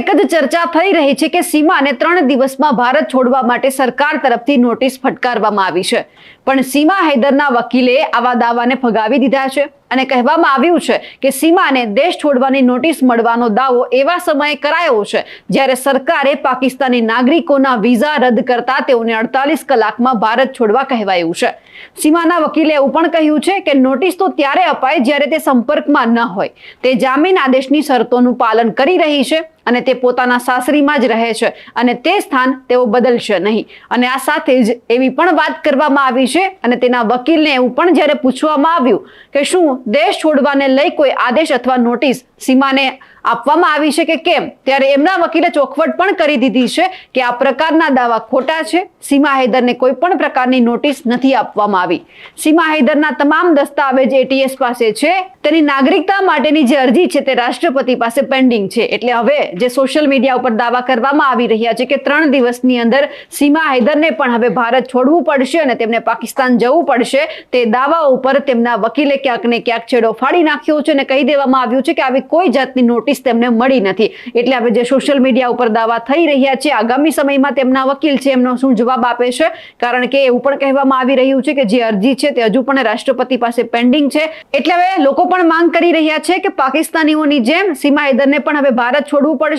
એક જ ચર્ચા થઈ રહી છે કે સીમાને ત્રણ દિવસમાં ભારત છોડવા માટે સરકાર તરફથી નોટિસ ફટકારવામાં આવી છે. પણ સીમા હૈદરના વકીલે આવા દાવાને ફગાવી દીધા છે અને કહેવામાં આવ્યું છે કે સીમાને દેશ છોડવાની નોટિસ મળવાનો દાવો એવા સમયે કરાયો છે જ્યારે સરકારે પાકિસ્તાની નાગરિકોના વિઝા રદ કરતા તેઓને અડતાલીસ કલાકમાં ભારત છોડવા કહેવાયું છે. સીમાના વકીલે એવું પણ કહ્યું છે કે નોટિસ તો ત્યારે અપાય જ્યારે તે સંપર્કમાં ન હોય. તે જામીન આદેશની શરતોનું પાલન કરી રહી છે અને તે પોતાના સાસરીમાં જ રહે છે અને તે સ્થાન તેઓ બદલશે નહીં. અને આ સાથે જ એવી પણ વાત કરવામાં આવી છે અને તેના વકીલને એવું પણ જ્યારે પૂછવામાં આવ્યું કે શું દેશ છોડવાને લઈ કોઈ આદેશ અથવા નોટિસ સીમાને આપવામાં આવી છે કે કેમ, ત્યારે એમના વકીલે ચોખવટ પણ કરી દીધી છે કે આ પ્રકારના દાવા ખોટા છે. સીમા હૈદરને કોઈ પણ પ્રકારની નોટિસ નથી આપવામાં આવી. સીમા હૈદરના તમામ દસ્તાવેજ એટીએસ પાસે છે. તેની નાગરિકતા માટેની જે અરજી છે તે રાષ્ટ્રપતિ પાસે પેન્ડિંગ છે. એટલે હવે જે સોશિયલ મીડિયા ઉપર દાવા કરવામાં આવી રહ્યા છે કે ત્રણ દિવસની અંદર સીમા હૈદરને પણ હવે ભારત છોડવું પડશે અને તેમને પાકિસ્તાન જવું પડશે. તે દાવા ઉપર તેમના વકીલે ક્યાંક ને ક્યાંક છેડો ફાડી નાખ્યો છે અને કહી દેવામાં આવ્યું છે કે આવી કોઈ જાતની નોટિસ તેમને મળી નથી. એટલે હવે જે સોશિયલ મીડિયા ઉપર દાવા થઈ રહ્યા છે, આગામી સમયમાં તેમના વકીલ છે, એમનો શું જવાબ આપે છે? કારણ કે એવું પણ કહેવામાં આવી રહ્યું છે કે જે અરજી છે તે હજુ પણ રાષ્ટ્રપતિ પાસે પેન્ડિંગ છે. એટલે હવે લોકો પણ માંગ કરી રહ્યા છે કે પાકિસ્તાનીઓની જેમ સીમા હૈદરને પણ હવે ભારત છોડવું પડશે.